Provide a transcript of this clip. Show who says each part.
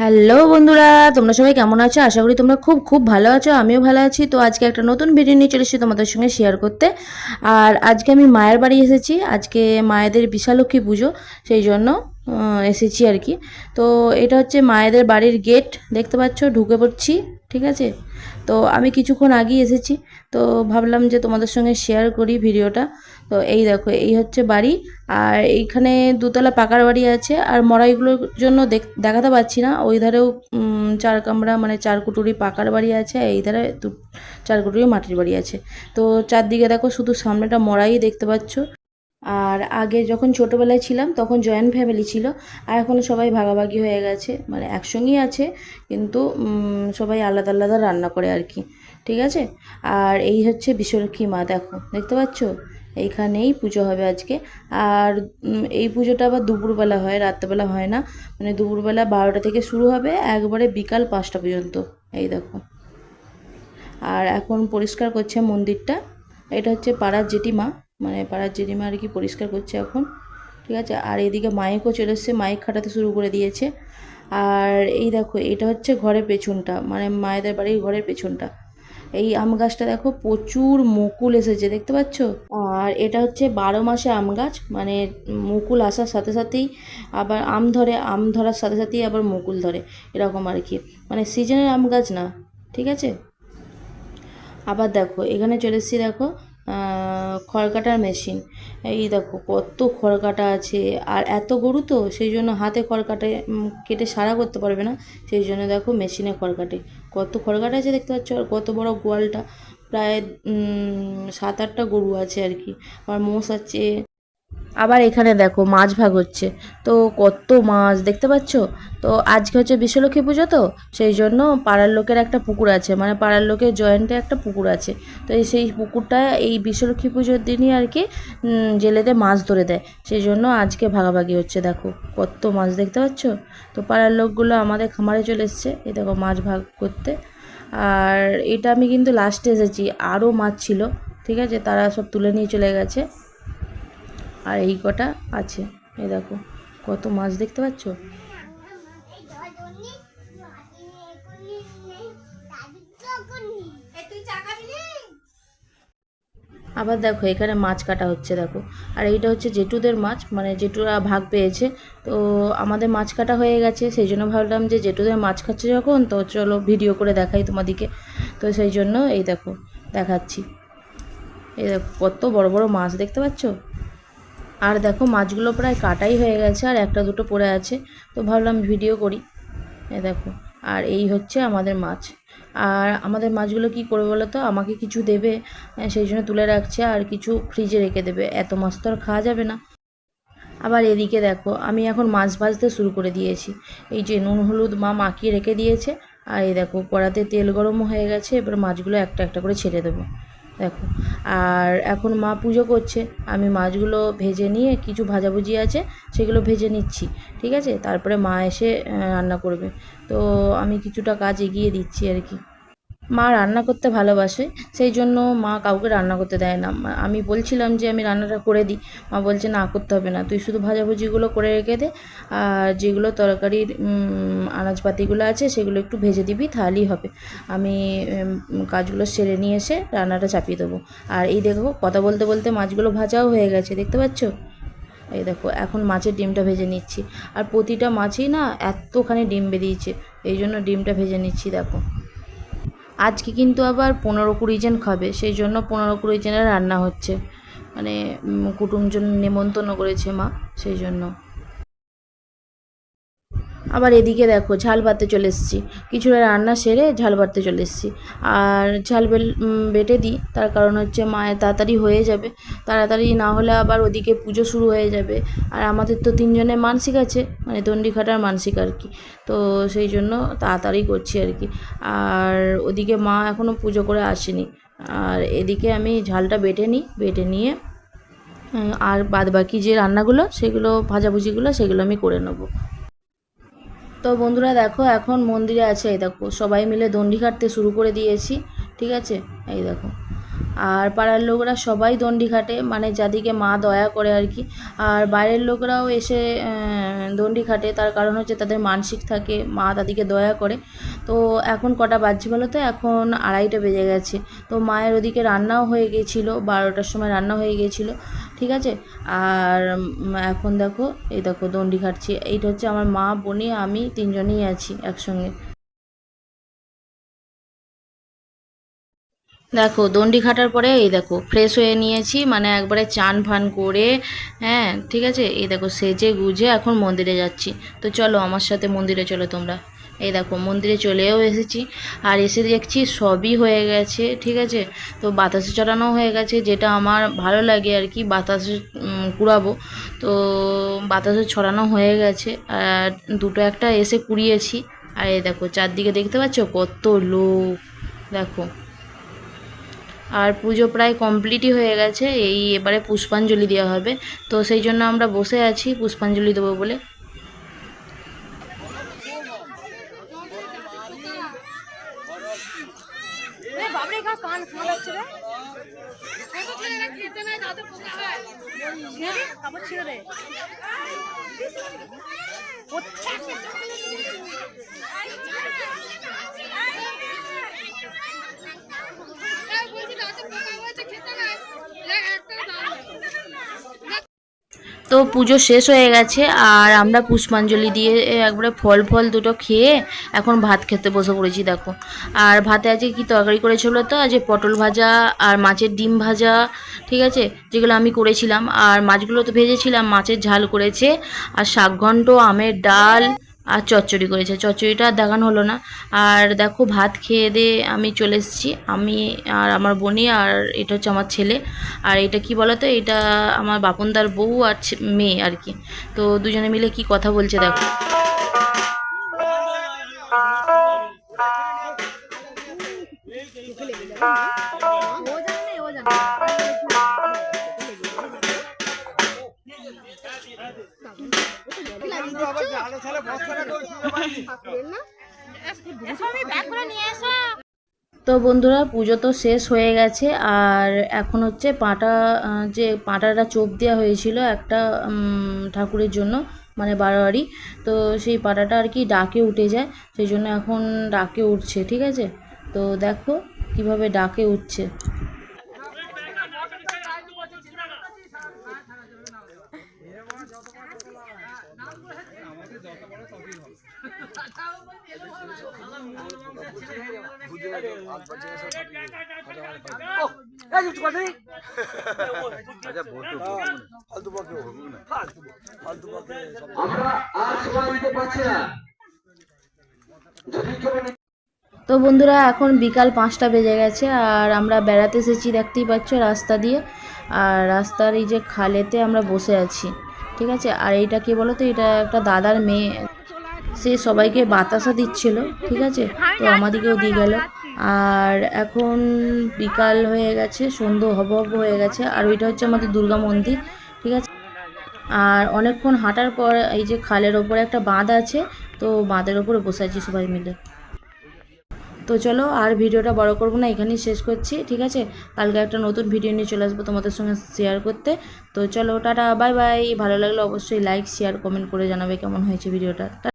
Speaker 1: Hello বন্ধুরা, তোমরা সবাই কেমন আছো? আশা করি তোমরা খুব খুব ভালো আছো, আমিও ভালো আছি। তো আজকে একটা নতুন ভিডিও নিয়ে চলে এসেছি তোমাদের সঙ্গে শেয়ার করতে। আর আজকে আমি মায়ের বাড়ি এসেছি, আজকে মায়েদের বিশালক্ষী পুজো, সেই জন্য এসেছি আর কি। তো এটা হচ্ছে মায়েদের বাড়ির গেট দেখতে পাচ্ছ, ঢুকে পড়ছি, ঠিক আছে? তো আমি কিছুক্ষণ আগেই এসেছি, তো ভাবলাম যে তোমাদের সঙ্গে শেয়ার করি ভিডিওটা তো এই দেখো, এই হচ্ছে বাড়ি। আর এইখানে দুতলা পাকার বাড়ি আছে। আর মরাইগুলোর জন্য দেখ- দেখাতে পাচ্ছি না। ওই ধারেও চার কামরা মানে চার কুটুরি পাকার বাড়ি আছে। এই ধারে দু, চার কুটুরি মাটির বাড়ি আছে। তো চারদিকে দেখো, শুধু সামনেটা মরাই দেখতে পাচ্ছ। আর আগে যখন ছোটোবেলায় ছিলাম, তখন জয়েন্ট ফ্যামিলি ছিল। আর এখন সবাই ভাগাভাগি হয়ে গেছে। মানে একসঙ্গেই আছে, কিন্তু সবাই আলাদা আলাদা রান্না করে আর কি। ঠিক আছে? আর এই হচ্ছে বিশ্বলক্ষ্মী মা, দেখো। দেখতে পাচ্ছ? এইখানেই পুজো হবে আজকে। আর এই পুজোটা আবার দুপুরবেলা হয়, রাত্রেবেলা হয় না। মানে দুপুরবেলা বারোটা থেকে শুরু হবে, একবারে বিকাল পাঁচটা পর্যন্ত। এই দেখো। আর এখন পরিষ্কার করছে মন্দিরটা। এটা হচ্ছে পাড়ার জেঠিমা। মানে পাড়ার জেঠিমা আর কি পরিষ্কার করছে এখন। ঠিক আছে? আর এদিকে মাইকও চলে এসছে, মাইক খাটাতে শুরু করে দিয়েছে। আর এই দেখো, এটা হচ্ছে ঘরের পেছনটা। মানে মায়েদের বাড়ির ঘরের পেছনটা। এই আম গাছটা দেখো, প্রচুর মুকুল এসেছে, দেখতে পাচ্ছ? আর এটা হচ্ছে বারো মাসে আম গাছ মানে মুকুল আসার সাথে সাথেই আবার আম ধরে আম ধরার সাথে সাথেই আবার মুকুল ধরে এরকম আর কি। মানে সিজনের আম গাছ না ঠিক আছে? আবার দেখো এখানে চলে এসেছি দেখো আহ, খড় কাটার মেশিন এই দেখো কত খড় কাটা আছে আর এত গরু তো সেই জন্য হাতে খড় কাটে সারা করতে পারবে না। সেই জন্য দেখো মেশিনে খড় কাটে কত খড় কাটা আছে দেখতে পাচ্ছ? আর কত বড় গোয়ালটা। প্রায় সাত আটটা গরু আছে আর কি। আবার মোষ আছে। আবার এখানে দেখো মাছ ভাগ হচ্ছে। তো কত মাছ, দেখতে পাচ্ছ? তো আজকে হচ্ছে বিশ্বলক্ষ্মী পুজো তো? সেই জন্য পাড়ার লোকের একটা পুকুর আছে। মানে পাড়ার লোকের জয়েন্টে একটা পুকুর আছে। তো এই সেই পুকুরটা এই বিশ্বলক্ষ্মী পুজোর দিনই আর কি জেলেদের মাছ ধরে দেয়। সেই জন্য আজকে ভাগাভাগি হচ্ছে, দেখো। কত মাছ, দেখতে পাচ্ছ? তো পাড়ার লোকগুলো আমাদের খামারে চলে এসছে। এই দেখো মাছ ভাগ করতে। আর এটা আমি কিন্তু লাস্টে এসেছি আরও মাছ ছিল ঠিক আছে তারা সব তুলে নিয়ে চলে গেছে আর এই কটা আছে এ দেখো কত মাছ দেখতে পাচ্ছ আবার দেখো, এখানে মাছ কাটা হচ্ছে, দেখো। আর এইটা হচ্ছে জেঠুদের মাছ মানে জেঠুরা ভাগ পেয়েছে। তো আমাদের মাছ কাটা হয়ে গেছে, সেই জন্য ভাবলাম যে জেঠুদের মাছ খাচ্ছে যখন, তো চলো ভিডিও করে দেখাই তোমাদেরকে তো সেই জন্য এই দেখো, দেখাচ্ছি। এই দেখো, কত বড় বড় মাছ দেখতে পাচ্ছ? আর দেখো, মাছগুলো প্রায় কাটাই হয়ে গেছে, আর একটা দুটো পড়ে আছে। তো ভাবলাম ভিডিও করি। এ দেখো আর এই হচ্ছে আমাদের মাছ। আর আমাদের মাছগুলো কি করবে বলো তো? আমাকে কিছু দেবে সেই জন্য তুলে রাখছে আর কিছু ফ্রিজে রেখে দেবে। এত মাছ তো আর খাওয়া যাবে না। আবার এদিকে দেখো, আমি এখন মাছ ভাজতে শুরু করে দিয়েছি। এই যে নুন, হলুদ, মা মাখিয়ে রেখে দিয়েছে। আর এই দেখো, কড়াতে তেল গরমও হয়ে গেছে, এবার মাছগুলো একটা একটা করে ছেড়ে দেবো। দেখো। আর এখন মা পুজো করছে। আমি মাছগুলো ভেজে নিয়ে কিছু ভাজাভুজি আছে, সেগুলো ভেজে নিচ্ছি, ঠিক আছে? তারপরে মা এসে রান্না করবে। তো আমি কিছুটা কাজ এগিয়ে দিচ্ছি আর কি। মা রান্না করতে ভালোবাসে, সেই জন্য মা কাউকে রান্না করতে দেয় না। আমি বলছিলাম যে আমি রান্নাটা করে দিই। মা বলছে, না, করতে হবে না। তুই শুধু ভাজাভুজিগুলো করে রেখে দে, আর যেগুলো তরকারির আনাজপাতিগুলো আছে, সেগুলো একটু ভেজে দিবি, তাহলেই হবে। আমি কাজগুলো সেরে নিয়ে এসে রান্নাটা চাপিয়ে দেবো। আর এই দেখো, কথা বলতে বলতে মাছগুলো ভাজাও হয়ে গেছে, দেখতে পাচ্ছ? এই দেখো, এখন মাছের ডিমটা ভেজে নিচ্ছি। আর প্রতিটা মাছই না, এতখানি ডিম বেরিয়েছে, এই জন্য ডিমটা ভেজে নিচ্ছি, দেখো। আজকে কিন্তু আবার পনেরো কুড়ি জন খাবে, সেই জন্য পনেরো কুড়ি জনের রান্না হচ্ছে। মানে কুটুমজন নেমন্তন্ন করেছে মা, সেই জন্য। আবার এদিকে দেখো, ঝাল ভাতে চলে এসেছি। কিছুটা রান্না সেরে ঝাল ভাতে চলে এসেছি। আর ঝাল বেল বেটে দিই, তার কারণ হচ্ছে মায়ের তাড়াতাড়ি হয়ে যাবে। তাড়াতাড়ি না হলে আবার ওদিকে পুজো শুরু হয়ে যাবে। আর আমাদের তো তিনজনের মানসিক আছে মানে দণ্ডি খাটার মানসিক আর কি। তো সেই জন্য তাড়াতাড়ি করছি আর কি। আর ওদিকে মা এখনও পুজো করে আসেনি। আর এদিকে আমি ঝালটা বেটে নিই, বেটে নিয়ে আর বাদ বাকি যে রান্নাগুলো, সেগুলো, ভাজাভুজিগুলো, সেগুলো আমি করে নেব। তো বন্ধুরা দেখো, এখন মন্দিরে আছে, এই দেখো, সবাই মিলে দণ্ডি কাটতে শুরু করে দিয়েছি, ঠিক আছে? এই দেখো। আর পাড়ার লোকরা সবাই দণ্ডি খাটে মানে যাদিকে মা দয়া করে আর কি। আর বাইরের লোকরাও এসে দণ্ডি খাটে, তার কারণ হচ্ছে তাদের মানসিক থাকে, মা তাদেরকে দয়া করে। তো এখন কটা বাজছে বলো তো? এখন আড়াইটা বেজে গেছে। তো মায়ের ওদিকে রান্নাও হয়ে গিয়েছিল বারোটার সময় রান্না হয়ে গিয়েছিল ঠিক আছে? আর এখন দেখো, এই দেখো দণ্ডি খাটছি। এইটা হচ্ছে আমার মা, বনি, আমি তিনজনেই আছি একসঙ্গে। দেখো দণ্ডি খাটার পরে এই দেখো ফ্রেশ হয়ে নিয়েছি মানে একবারে চান ফান করে হ্যাঁ ঠিক আছে? এই দেখো, সেজে গুজে এখন মন্দিরে যাচ্ছি। তো চলো, আমার সাথে মন্দিরে চলো তোমরা। এই দেখো, মন্দিরে চলেও এসেছি। আর এসে দেখছি সবই হয়ে গেছে, ঠিক আছে? তো বাতাসে চড়ানো হয়ে গেছে, যেটা আমার ভালো লাগে আর কি, বাতাসে কুড়াবো। তো বাতাসে ছড়ানো হয়ে গেছে, আর দুটো একটা এসে কুড়িয়েছি। আর এই দেখো, চারদিকে দেখতে পাচ্ছ? কত লোক, দেখো। আর পুজো প্রায় কমপ্লিটই হয়ে গেছে, এই এবারে পুষ্পাঞ্জলি দেওয়া হবে। তো সেই জন্য আমরা বসে আছি, পুষ্পাঞ্জলি দেবো বলে।
Speaker 2: বাবরে কা কান শোনা যাচ্ছে রে ছেড়ে দে, তারপর ছেড়ে
Speaker 1: পুজো শেষ হয়ে গেছে আর আমরা পুষ্পাঞ্জলি দিয়ে একবারে ফল ফল দুটো খেয়ে এখন ভাত খেতে বসে পড়েছি, দেখো। আর ভাতে আজকে কি তরকারি করেছিল তো? আজকে পটল ভাজা আর মাছের ডিম ভাজা, ঠিক আছে? যেগুলো আমি করেছিলাম। আর মাছগুলো তো ভেজেছিলাম, মাছের ঝাল করেছে। আর শাক ঘন্ট আমের ডাল আর চচ্চড়ি করেছে। চচ্চড়িটা আর দেখানো হলো না। আর দেখো ভাত খেয়ে দিয়ে আমি চলে এসেছি। আমি আর আমার বোনি আর এটা হচ্ছে আমার ছেলে। আর এটা কি বলতো? এটা আমার বাপনদার বউ আর ছে- মেয়ে আর কি। তো দুজনে মিলে কি কথা বলছে দেখো। তো বন্ধুরা, পুজো তো শেষ হয়ে গেছে, আর এখন হচ্ছে পাটা যে পাটাটা চোপ দেওয়া হয়েছিল একটা ঠাকুরের জন্য মানে বারোয়ারি, তো সেই পাটাটা আর কি ডাকে উঠে যায়, সেই জন্য এখন ডাকে উঠছে, ঠিক আছে? তো দেখো কীভাবে ডাকে উঠছে। তো বন্ধুরা, এখন বিকাল পাঁচটা বেজে গেছে আর আমরা বেড়াতে এসেছি, দেখতেই পাচ্ছ রাস্তা দিয়ে। আর রাস্তার এই যে খালেতে আমরা বসে আছি। ঠিক আছে? আর এইটা কি বলো তো এটা একটা দাদার মেয়ে। সে সবাইকে বাতাসা দিচ্ছিল, ঠিক আছে? তো আমাদেরকেও দিয়ে গেল। আর এখন বিকাল হয়ে গেছে সন্ধ্যে হব হব হয়ে গেছে। আর ওইটা হচ্ছে আমাদের দুর্গা মন্দির, ঠিক আছে? আর অনেকক্ষণ হাঁটার পর এই যে খালের ওপরে একটা বাঁধ আছে, তো বাঁধের ওপরে বসে আছি সবাই মিলে। তো চলো আর ভিডিওটা বড় করব না, এখানেই শেষ করছি, ঠিক আছে? কালকে একটা নতুন ভিডিও নিয়ে চলে আসব তোমাদের সঙ্গে শেয়ার করতে। তো চলো, টাটা বাই বাই ভালো লাগলে অবশ্যই লাইক শেয়ার কমেন্ট করে জানাবে কেমন হয়েছে ভিডিওটা।